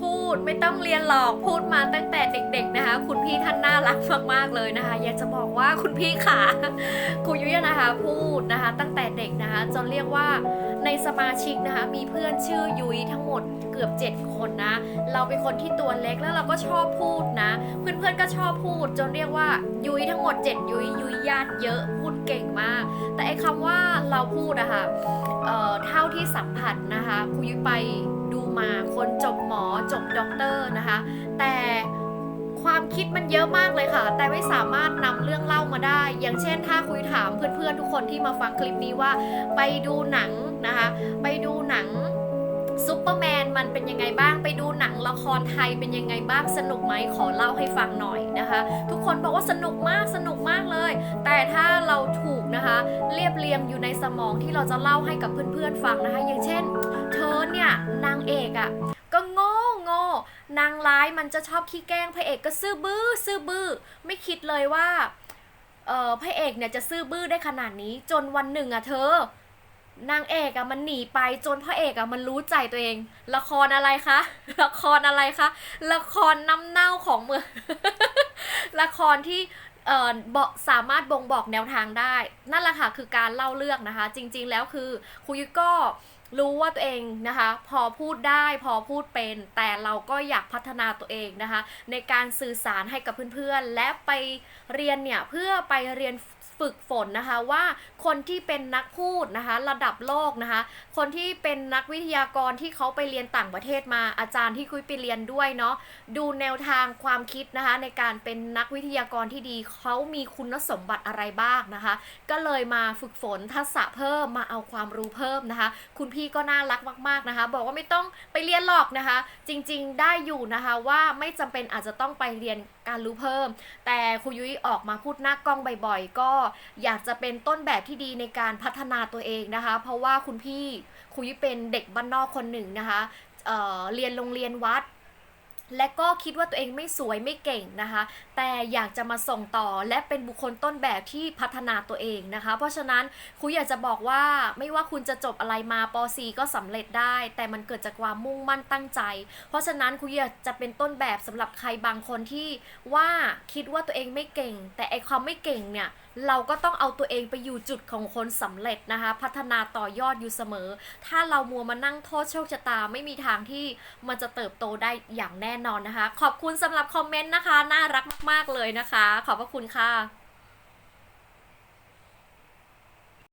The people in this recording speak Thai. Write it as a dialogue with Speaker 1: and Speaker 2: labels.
Speaker 1: พูดไม่ต้องเรียนหรอกพูดมาตั้งแต่เด็ก ๆนะคะ คุณพี่ท่านน่ารักมากๆเลยนะคะ อยากจะบอกว่าคุณพี่ขาครูยุ้ยนะคะ พูดนะคะ ตั้งแต่เด็กนะคะจนเรียกว่าในสมาชิกนะคะ มีเพื่อนชื่อยุ้ยทั้งหมดเกือบ 7 คนนะ เราเป็นคนที่ตัวเล็กแล้วเราก็ชอบพูดนะ เพื่อนๆก็ชอบพูด จนเรียกว่ายุ้ยทั้งหมด 7 ยุ้ยยุ้ยญาติเยอะพูดเก่งมาก แต่ไอ้คำว่าเราพูดอะคะเอ่อเท่าที่สัมผัสนะคะครูยุ้ยไป มา คนจบหมอจบด็อกเตอร์นะคะ แต่ความคิดมันเยอะมากเลยค่ะ แต่ไม่สามารถนำเรื่องเล่ามาได้ อย่างเช่น ถ้าคุยถามเพื่อนๆทุกคนที่มาฟังคลิปนี้ว่า ไปดูหนังนะคะ ไปดูหนัง มันเป็นยังไงบ้างไปดูหนังละครไทยเป็นยังไงบ้างสนุกไหมขอเล่าให้ฟังหน่อยนะคะ ทุกคนบอกว่าสนุกมากสนุกมากเลย แต่ถ้าเราถูกนะคะ เรียบเรียงอยู่ในสมองที่เราจะเล่าให้กับเพื่อนๆฟังนะคะ อย่างเช่น เธอเนี่ยนางเอกอะ่ะก็โง่โง่นางร้ายมันจะชอบขี้แกล้งพระเอกก็ซื่อบื้อซื่อบื้อไม่คิดเลยว่าเออพระเอกเนี่ยจะซื่อบื้อได้ขนาดนี้จนวันหนึ่งอะเธอ นางเอกอะมันหนีไปจนพระเอกอะมันรู้ใจตัวเอง ละครอะไรคะ ละครอะไรคะ ละครน้ำเน่าของเมือง ละครที่เอ่อบอกสามารถบ่งบอกแนวทางได้ นั่นแหละค่ะคือการเล่าเรื่องนะคะ จริง ๆ แล้วคือครูยุ้ยก็รู้ว่าตัวเองนะคะ พอพูดได้พอพูดเป็น แต่เราก็อยากพัฒนาตัวเองนะคะ ในการสื่อสารให้กับเพื่อนๆ และไปเรียนเนี่ย เพื่อไปเรียน ฝึกฝนนะคะว่าคนที่เป็นนักพูดนะคะ ระดับโลกนะคะ คนที่เป็นนักวิทยากรที่เขาไปเรียนต่างประเทศมาอาจารย์ที่คุยไปเรียนด้วยเนาะดูแนวทางความคิดนะคะ ในการเป็นนักวิทยากรที่ดีเขามีคุณสมบัติอะไรบ้างนะคะ ก็เลยมาฝึกฝนทักษะเพิ่มมาเอาความรู้เพิ่มนะคะ คุณพี่ก็น่ารักมาก ๆนะคะ บอกว่าไม่ต้องไปเรียนหรอกนะคะ จริงๆได้อยู่นะคะว่าไม่จำเป็นอาจจะต้องไปเรียนการรู้เพิ่ม แต่ครูยุ้ยออกมาพูดหน้ากล้องบ่อยๆก็อยากจะเป็นต้นแบบที่ดีในการพัฒนาตัวเองนะคะ เพราะว่าคุณพี่คุยเป็นเด็กบ้านนอกคนหนึ่งนะคะเเรียนโรงเรียนวัดและก็คิดว่าตัวเองไม่สวยไม่เก่งนะคะ แต่อยากจะมาส่งต่อและเป็นบุคคลต้นแบบที่พัฒนาตัวเองนะคะ เพราะฉะนั้นครูอยากจะบอกว่าไม่ว่าคุณจะจบอะไรมาป .4 ก็สำเร็จได้ แต่มันเกิดจากความมุ่งมั่นตั้งใจ เพราะฉะนั้นครูอยากจะเป็นต้นแบบสำหรับใครบางคนที่ว่าคิดว่าตัวเองไม่เก่ง แต่ไอความไม่เก่งเนี่ย เราก็ต้องเอาตัวเองไปอยู่จุดของคนสำเร็จนะคะ พัฒนาต่อยอดอยู่เสมอ ถ้าเรามัวมานั่งโทษโชคชะตาไม่มีทางที่มันจะเติบโตได้อย่างแน่นอนนะคะ ขอบคุณสำหรับคอมเมนต์นะคะ น่ารักมาก ๆเลยนะคะ ขอบพระคุณค่ะ